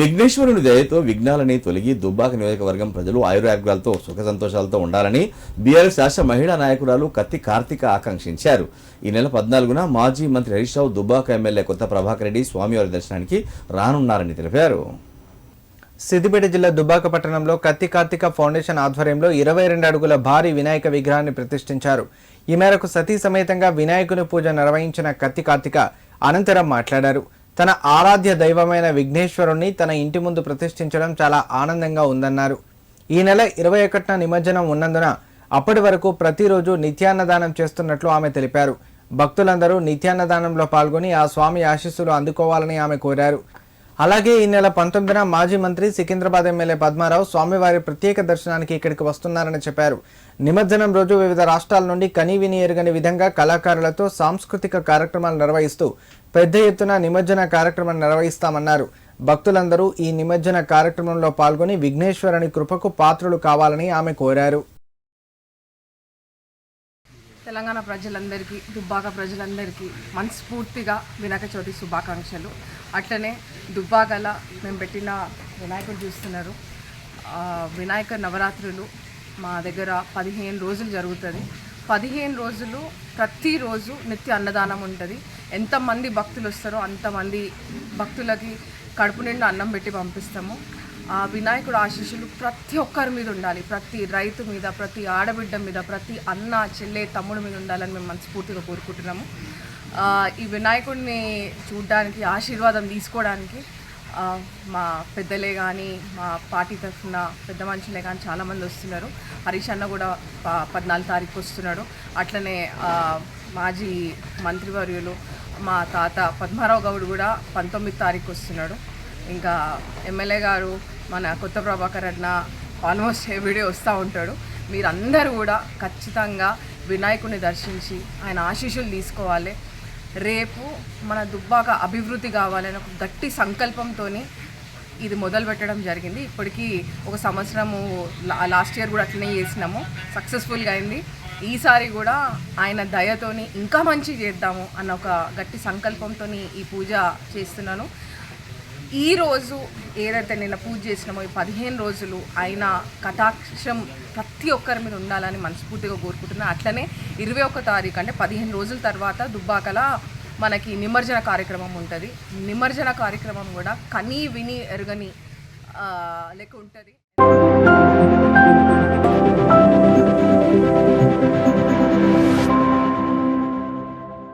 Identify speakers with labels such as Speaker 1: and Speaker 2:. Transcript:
Speaker 1: విఘ్నేశ్వరుని దయతో విఘ్నాలని తొలగి దుబ్బాక నియోజకవర్గం ప్రజలు ఆయురాగ్యాలతో సుఖ సంతోషాలతో ఉండాలని బీఆర్ఎస్ రాష్ట్ర మహిళా నాయకురాలు కత్తి కార్తిక ఆకాంక్షించారు. ఈ నెల పద్నాలుగున మాజీ మంత్రి హరీష్ రావు దుబ్బాక ఎమ్మెల్యే కొత్త ప్రభాకర్ రెడ్డి స్వామివారి దర్శనానికి రానున్నారని తెలిపారు.
Speaker 2: సిద్దిపేట జిల్లా దుబ్బాక పట్టణంలో కత్తి కార్తిక ఫౌండేషన్ ఆధ్వర్యంలో ఇరవై రెండు అడుగుల భారీ వినాయక విగ్రహాన్ని ప్రతిష్ఠించారు. ఈ మేరకు సతీ సమేతంగా వినాయకుని పూజ నిర్వహించిన కత్తి కార్తిక అనంతరం మాట్లాడారు. తన ఆరాధ్య దైవమైన విఘ్నేశ్వరుణ్ణి తన ఇంటి ముందు ప్రతిష్ఠించడం చాలా ఆనందంగా ఉందన్నారు. ఈ నెల ఇరవై ఒకటిన నిమజ్జనం ఉన్నందున అప్పటి వరకు ప్రతిరోజు నిత్యాన్నదానం చేస్తున్నట్లు ఆమె తెలిపారు. భక్తులందరూ నిత్యాన్నదానంలో పాల్గొని ఆ స్వామి ఆశీస్సులు అందుకోవాలని ఆమె కోరారు. అలాగే ఈ నెల పంతొమ్మిదిన మాజీ మంత్రి సికింద్రాబాద్ ఎమ్మెల్యే పద్మారావు స్వామివారి ప్రత్యేక దర్శనానికి ఇక్కడికి వస్తున్నారని చెప్పారు. నిమజ్జనం రోజు వివిధ రాష్ట్రాల నుండి కనీవిని ఎరుగని విధంగా కళాకారులతో సాంస్కృతిక కార్యక్రమాలు నిర్వహిస్తూ పెద్ద ఎత్తున నిమజ్జన కార్యక్రమం నిర్వహిస్తామన్నారు. భక్తులందరూ ఈ నిమజ్జన కార్యక్రమంలో పాల్గొని విఘ్నేశ్వరుని కృపకు పాత్రులు కావాలని ఆమె కోరారు.
Speaker 3: తెలంగాణ ప్రజలందరికీ దుబ్బాక ప్రజలందరికీ మనస్ఫూర్తిగా వినాయక చవితి శుభాకాంక్షలు. అట్లనే దుబ్బాగల మేము పెట్టిన వినాయకుడు చూస్తున్నారు. వినాయక నవరాత్రులు మా దగ్గర పదిహేను రోజులు జరుగుతుంది. పదిహేను రోజులు ప్రతిరోజు నిత్య అన్నదానం ఉంటుంది. ఎంతమంది భక్తులు వస్తారో అంతమంది భక్తులకి కడుపు నిండా అన్నం పెట్టి పంపిస్తాము. ఆ వినాయకుడు ఆశీస్సులు ప్రతి ఒక్కరి మీద ఉండాలి. ప్రతి రైతు మీద ప్రతి ఆడబిడ్డ మీద ప్రతి అన్న చెల్లె తమ్ముడు మీద ఉండాలని మేము మనస్ఫూర్తిగా కోరుకుంటున్నాము. ఈ వినాయకుడిని చూడడానికి ఆశీర్వాదం తీసుకోవడానికి మా పెద్దలే కానీ మా పార్టీ తరఫున పెద్ద మనుషులే కానీ చాలామంది వస్తున్నారు. హరీష్ అన్న కూడా ప- పద్నాలుగు తారీఖు వస్తున్నాడు. అట్లనే మాజీ మంత్రివర్యులు మా తాత పద్మారావు గౌడ్ కూడా పంతొమ్మిది తారీఖు వస్తున్నాడు. ఇంకా ఎమ్మెల్యే గారు మన కొత్త ప్రభాకర్ అన్న ఆల్మోస్ట్ ఎవ్రీడే వస్తూ ఉంటాడు. మీరందరూ కూడా ఖచ్చితంగా వినాయకుడిని దర్శించి ఆయన ఆశీస్సులు తీసుకోవాలి. రేపు మన దుబ్బాక అభివృద్ధి కావాలని ఒక గట్టి సంకల్పంతో ఇది మొదలు పెట్టడం జరిగింది. ఇప్పటికీ ఒక సంవత్సరము లా- లాస్ట్ ఇయర్ కూడా అట్లనే చేసినాము. సక్సెస్ఫుల్గా అయింది. ఈసారి కూడా ఆయన దయతోని ఇంకా మంచి చేద్దాము అన్న ఒక గట్టి సంకల్పంతో ఈ పూజ చేస్తున్నాను. ఈ రోజు ఏదైతే నిన్న పూజ చేసినామో ఈ పదిహేను రోజులు ఆయన కటాక్షం ప్రతి ఒక్కరి మీద ఉండాలని మనస్ఫూర్తిగా కోరుకుంటున్నాను అట్లనే ఇరవై ఒక్క తారీఖు అంటే పదిహేను రోజుల తర్వాత దుబ్బాకల మనకి నిమజ్జన కార్యక్రమం ఉంటుంది. నిమజ్జన కార్యక్రమం కూడా కనీ విని ఎరుగని లెక్క ఉంటుంది.